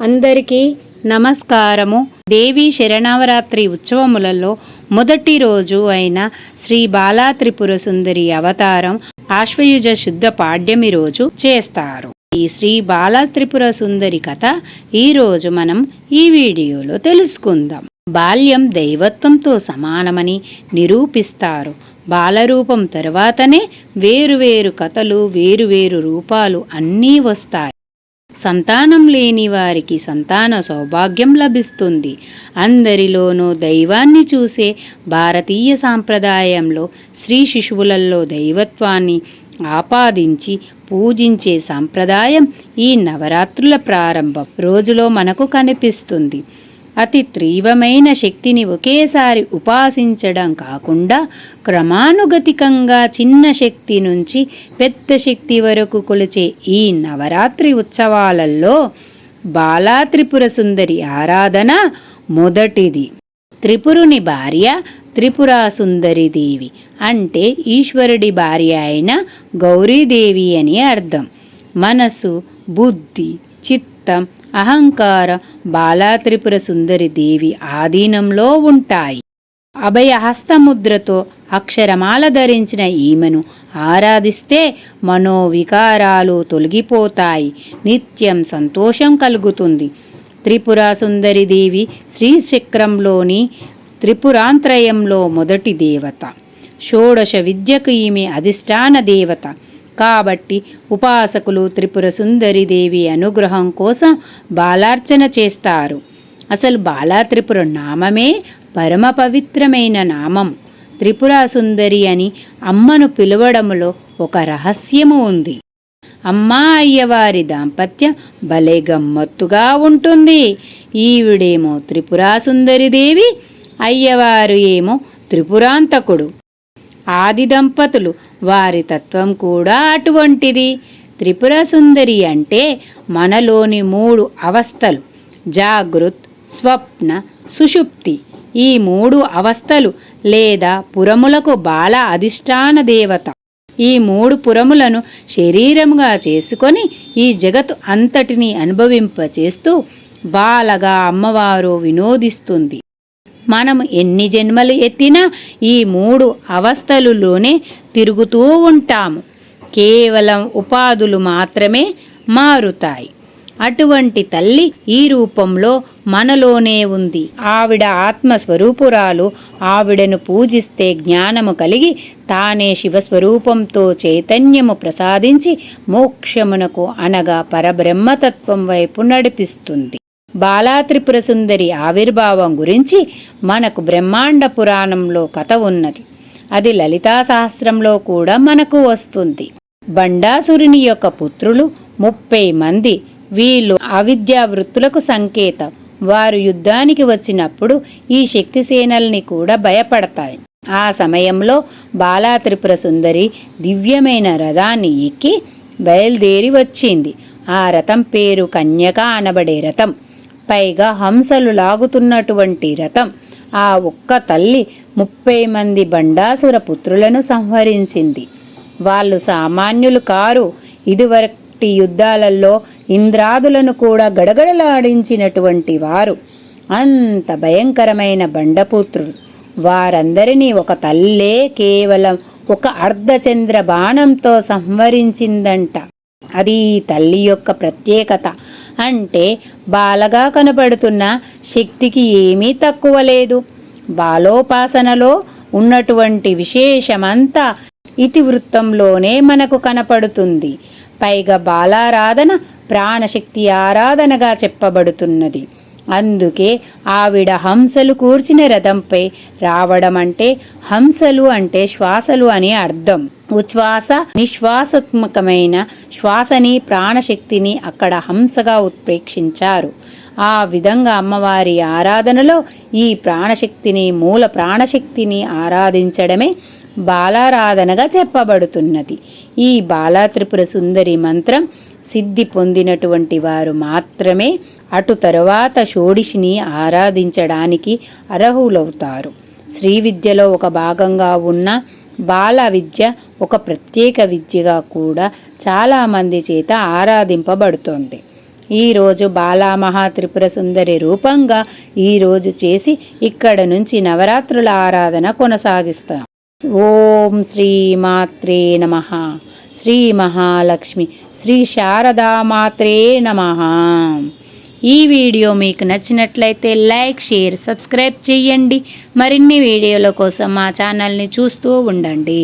అందరికీ నమస్కారము. దేవి శరణవరాత్రి ఉత్సవములలో మొదటి రోజు అయిన శ్రీ బాలా త్రిపుర సుందరి అవతారం ఆశ్వయుజ శుద్ధ పాడ్యమి రోజు చేస్తారు. ఈ శ్రీ బాలా త్రిపుర సుందరి కథ ఈరోజు మనం ఈ వీడియోలో తెలుసుకుందాం. బాల్యం దైవత్వంతో సమానమని నిరూపిస్తారు. బాలరూపం తరువాతనే వేరువేరు కథలు వేరువేరు రూపాలు అన్నీ వస్తాయి. సంతానం లేని వారికి సంతాన సౌభాగ్యం లభిస్తుంది. అందరిలోనూ దైవాన్ని చూసే భారతీయ సాంప్రదాయంలో స్త్రీ శిశువులలో దైవత్వాన్ని ఆపాదించి పూజించే సాంప్రదాయం ఈ నవరాత్రుల ప్రారంభం. రోజులో మనకు కనిపిస్తుంది. అతి తీవ్రమైన శక్తిని ఒకేసారి ఉపాసించడం కాకుండా క్రమానుగతికంగా చిన్న శక్తి నుంచి పెద్ద శక్తి వరకు కొలిచే ఈ నవరాత్రి ఉత్సవాలలో బాలా త్రిపుర సుందరి ఆరాధన మొదటిది. త్రిపురుని భార్య త్రిపురాసుందరిదేవి సుందరి దేవి అంటే ఈశ్వరుడి భార్య అయిన గౌరీదేవి అని అర్థం. మనసు బుద్ధి చిత్తం అహంకార బాలా త్రిపుర సుందరి దేవి ఆధీనంలో ఉంటాయి. అభయ హస్తముద్రతో అక్షరమాల ధరించిన ఈమెను ఆరాధిస్తే మనోవికారాలు తొలగిపోతాయి. నిత్యం సంతోషం కలుగుతుంది. త్రిపుర సుందరి దేవి శ్రీచక్రంలోని త్రిపురాంత్రయంలో మొదటి దేవత. షోడశ విద్యకు ఈమె అధిష్టాన దేవత. కాబట్టి ఉపాసకులు త్రిపుర సుందరి దేవి అనుగ్రహం కోసం బాలార్చన చేస్తారు. అసలు బాలా త్రిపుర నామమే పరమ పవిత్రమైన నామం. త్రిపుర సుందరి అని అమ్మను పిలవడంలో ఒక రహస్యము ఉంది. అమ్మా అయ్యవారి దాంపత్యం భలే గమ్మత్తుగా ఉంటుంది. ఈవిడేమో త్రిపురా సుందరిదేవి అయ్యవారు ఏమో త్రిపురాంతకుడు. ఆది దంపతులు వారి తత్వం కూడా అటువంటిది. త్రిపుర సుందరి అంటే మనలోని మూడు అవస్థలు. జాగృత్ స్వప్న సుషుప్తి. ఈ మూడు అవస్థలు లేదా పురములకు బాల అధిష్టాన దేవత. ఈ మూడు పురములను శరీరముగా చేసుకొని ఈ జగత్తు అంతటిని అనుభవింపచేస్తూ బాలగా అమ్మవారు వినోదిస్తుంది. మనము ఎన్ని జన్మలు ఎత్తినా ఈ మూడు అవస్థలులోనే తిరుగుతూ ఉంటాము. కేవలం ఉపాధులు మాత్రమే మారుతాయి. అటువంటి తల్లి ఈ రూపంలో మనలోనే ఉంది. ఆవిడ ఆత్మస్వరూపురాలు. ఆవిడను పూజిస్తే జ్ఞానము కలిగి తానే శివస్వరూపంతో చైతన్యము ప్రసాదించి మోక్షమునకు అనగా పరబ్రహ్మతత్వం వైపు నడిపిస్తుంది. బాలాత్రిపుర సుందరి ఆవిర్భావం గురించి మనకు బ్రహ్మాండ పురాణంలో కథ ఉన్నది. అది లలితా సహస్రంలో కూడా మనకు వస్తుంది. బండాసురుని యొక్క పుత్రులు ముప్పై మంది. వీళ్ళు అవిద్యా వృత్తులకు సంకేతం. వారు యుద్ధానికి వచ్చినప్పుడు ఈ శక్తి సేనల్ని కూడా భయపడతాయి. ఆ సమయంలో బాలా త్రిపుర సుందరి దివ్యమైన రథాన్ని ఎక్కి బయలుదేరి వచ్చింది. ఆ రథం పేరు కన్యక అనబడే రథం. పైగా హంసలు లాగుతున్నటువంటి రథం. ఆ ఒక్క తల్లి ముప్పై మంది బండాసుర పుత్రులను సంహరించింది. వాళ్ళు సామాన్యులు కారు. ఇదివరటి యుద్ధాలలో ఇంద్రాదులను కూడా గడగడలాడించినటువంటి వారు. అంత భయంకరమైన బండపుత్రులు వారందరినీ ఒక తల్లే కేవలం ఒక అర్ధచంద్ర బాణంతో సంహరించిందంట. అది తల్లి యొక్క ప్రత్యేకత. అంటే బాలగా కనబడుతున్న శక్తికి ఏమీ తక్కువ లేదు. బాలోపాసనలో ఉన్నటువంటి విశేషమంతా ఇతివృత్తంలోనే మనకు కనపడుతుంది. పైగా బాలారాధన ప్రాణశక్తి ఆరాధనగా చెప్పబడుతున్నది. అందుకే ఆవిడ హంసలు కూర్చిన రథంపై రావడం అంటే హంసలు అంటే శ్వాసలు అని అర్థం. ఉచ్ఛ్వాస నిశ్వాసాత్మకమైన శ్వాసని ప్రాణశక్తిని అక్కడ హంసగా ఉత్ప్రేక్షించారు. ఆ విధంగా అమ్మవారి ఆరాధనలో ఈ ప్రాణశక్తిని మూల ప్రాణశక్తిని ఆరాధించడమే బాలారాధనగా చెప్పబడుతున్నది. ఈ బాలాత్రిపుర సుందరి మంత్రం సిద్ధి పొందినటువంటి వారు మాత్రమే అటు తరువాత షోడిషిని ఆరాధించడానికి అర్హులవుతారు. శ్రీ విద్యలో ఒక భాగంగా ఉన్న బాల విద్య ఒక ప్రత్యేక విద్యగా కూడా చాలామంది చేత ఆరాధింపబడుతోంది. ఈరోజు బాలామహా త్రిపుర సుందరి రూపంగా ఈరోజు చేసి ఇక్కడ నుంచి నవరాత్రుల ఆరాధన కొనసాగిస్తాం. ఓం శ్రీ మాత్రే నమ. శ్రీ మహాలక్ష్మి. శ్రీ శారదా మాత్రే నమ. ఈ వీడియో మీకు నచ్చినట్లయితే లైక్ షేర్ సబ్స్క్రైబ్ చేయండి. మరిన్ని వీడియోల కోసం మా ఛానల్ని చూస్తూ ఉండండి.